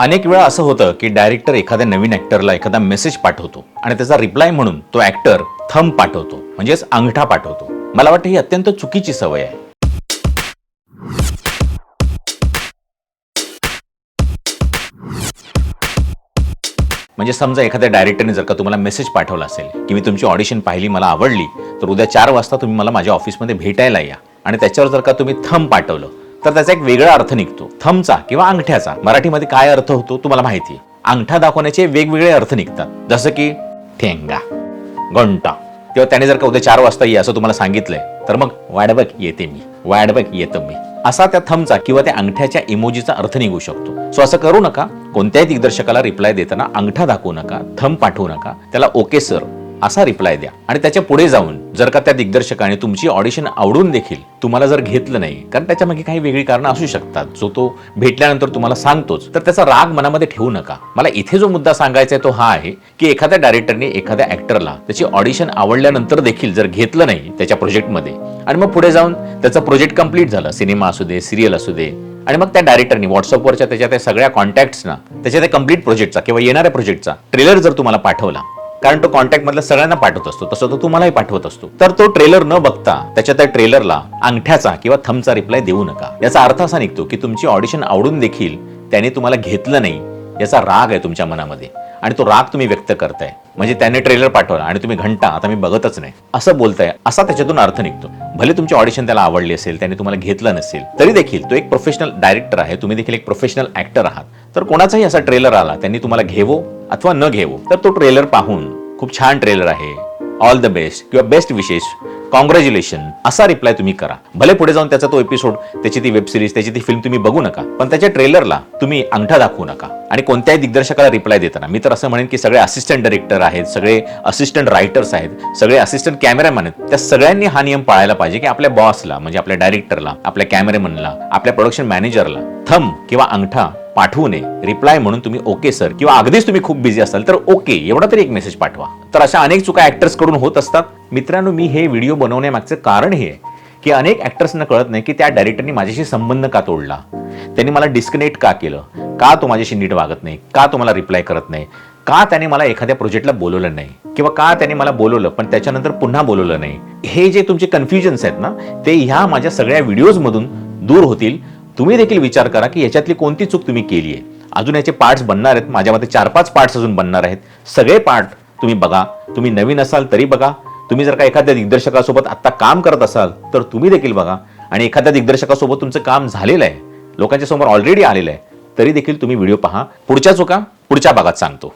अनेक वेळा असं होतं की डायरेक्टर एखाद्या नवीन ऍक्टरला एखादा मेसेज पाठवतो आणि त्याचा रिप्लाय म्हणून तो ऍक्टर थंब पाठवतो म्हणजेच अंगठा पाठवतो. मला वाटतं ही अत्यंत चुकीची सवय आहे. म्हणजे समजा एखाद्या डायरेक्टरने जर का तुम्हाला मेसेज पाठवला असेल की मी तुमची ऑडिशन पाहिली मला आवडली तर उद्या चार वाजता तुम्ही मला माझ्या ऑफिसमध्ये भेटायला या. आणि त्याच्यावर जर का तुम्ही थंब पाठवलं तर त्याचा एक वेगळा अर्थ निघतो. थमचा किंवा अंगठ्याचा. मराठीमध्ये काय अर्थ होतो तुम्हाला माहिती आहे. अंगठा दाखवण्याचे वेगवेगळे अर्थ निघतात. जसं की ठेंगा घंटा. किंवा त्याने जर का उद्या चार वाजता ये असं तुम्हाला सांगितलंय तर मग वाट बघ येते मी वाट बघ येतं मी. असा त्या थमचा किंवा त्या अंगठ्याच्या इमोजीचा अर्थ निघू शकतो. सो असं करू नका. कोणत्याही दिग्दर्शकाला रिप्लाय देताना अंगठा दाखवू नका थम पाठवू नका. त्याला ओके सर असा रिप्लाय द्या. आणि त्याच्या पुढे जाऊन जर का त्या दिग्दर्शकाने तुमची ऑडिशन आवडून देखील तुम्हाला जर घेतलं नाही कारण त्याच्यामध्ये काही वेगळी कारणं असू शकतात. जो तो भेटल्यानंतर तुम्हाला सांगतोच. तर त्याचा राग मनामध्ये ठेवू नका. मला इथे जो मुद्दा सांगायचा आहे तो हा आहे की एखाद्या डायरेक्टरने एखाद्या ऍक्टरला त्याची ऑडिशन आवडल्यानंतर देखील जर घेतलं नाही त्याच्या प्रोजेक्टमध्ये आणि मग पुढे जाऊन त्याचा प्रोजेक्ट कंप्लीट झालं सिनेमा असू दे सिरियल असू दे आणि मग त्या डायरेक्टरनी व्हॉट्सअपवरच्या त्याच्या त्या सगळ्या कॉन्टॅक्ट्सना त्याच्या त्या कंप्लीट प्रोजेक्टचा किंवा येणाऱ्या प्रोजेक्टचा ट्रेलर जर तुम्हाला पाठवला कारण तो कॉन्टॅक्टमधल्या सगळ्यांना पाठवत असतो. तसं तो तुम्हालाही पाठवत असतो. तर तो ट्रेलर न बघता त्याच्या त्या ट्रेलरला अंगठ्याचा किंवा थमचा रिप्लाय देऊ नका. याचा अर्थ असा निघतो की तुमची ऑडिशन आवडून देखील त्याने तुम्हाला घेतलं नाही याचा राग आहे तुमच्या मनामध्ये. आणि तो राग तुम्ही व्यक्त करताय. म्हणजे त्याने ट्रेलर पाठवला आणि तुम्ही घंटा आता मी बघतच नाही. असं बोलताय असा त्याच्यातून अर्थ निघतो. भले तुमची ऑडिशन त्याला आवडली असेल त्याने तुम्हाला घेतलं नसेल तरी देखील तो एक प्रोफेशनल डायरेक्टर आहे. तुम्ही देखील एक प्रोफेशनल ऍक्टर आहात. तर कोणाचाही असा ट्रेलर आला त्यांनी तुम्हाला घेवो अथवा न घेऊ तर तो ट्रेलर पाहून खूप छान ट्रेलर आहे. ऑल द बेस्ट किंवा बेस्ट विशेष कॉंग्रॅच्युलेशन असा रिप्लाय तुम्ही करा. भले पुढे जाऊन त्याचा तो एपिसोड त्याची ती वेब सिरीज त्याची ती फिल्म तुम्ही बघू नका पण त्याच्या ट्रेलरला तुम्ही अंगठा दाखवू नका. आणि कोणत्याही दिग्दर्शकाला रिप्लाय देताना मी तर असं म्हणेन की सगळे असिस्टंट डायरेक्टर आहेत सगळे असिस्टंट रायटर्स आहेत सगळे असिस्टंट कॅमेरामॅन आहेत त्या सगळ्यांनी हा नियम पाळायला पाहिजे की आपल्या बॉसला म्हणजे आपल्या डायरेक्टरला आपल्या कॅमेरामॅनला आपल्या प्रोडक्शन मॅनेजरला थंब किंवा अंगठा पाठवू नये. रिप्लाय म्हणून तुम्ही ओके सर किंवा अगदीच तुम्ही खूप बिझी असाल तर ओके एवढा तरी एक मेसेज पाठवा. तर अशा अनेक चुका ऍक्टर्सकडून होत असतात. मित्रांनो मी हे व्हिडिओ बनवण्यामागचं कारण हे आहे की अनेक ॲक्टर्सना कळत नाही की त्या डायरेक्टरनी माझ्याशी संबंध का तोडला? त्यांनी मला डिस्कनेक्ट का केलं? का तो माझ्याशी नीट वागत नाही? का तो मला रिप्लाय करत नाही? का त्याने मला एखाद्या प्रोजेक्टला बोलवलं नाही? किंवा का त्याने मला बोलवलं पण त्याच्यानंतर पुन्हा बोलवलं नाही? हे जे तुमचे कन्फ्युजन्स आहेत ना ते ह्या माझ्या सगळ्या व्हिडिओज मधून दूर होतील. तुम्ही देखील विचार करा की याच्यातली कोणती चूक तुम्ही केली आहे. अजून याचे पार्ट्स बनणार आहेत. माझ्या मते चार पाच पार्ट्स अजून बनणार आहेत. सगळे पार्ट तुम्ही बघा. तुम्ही नवीन असाल तरी बघा. तुम्ही जर का एखाद्या दिग्दर्शकासोबत आत्ता काम करत असाल तर तुम्ही देखील बघा. आणि एखाद्या दिग्दर्शकासोबत तुमचं काम झालेलं आहे. लोकांच्या समोर ऑलरेडी आलेलं आहे. तरी देखील तुम्ही व्हिडिओ पहा. पुढच्या चुका पुढच्या भागात सांगतो.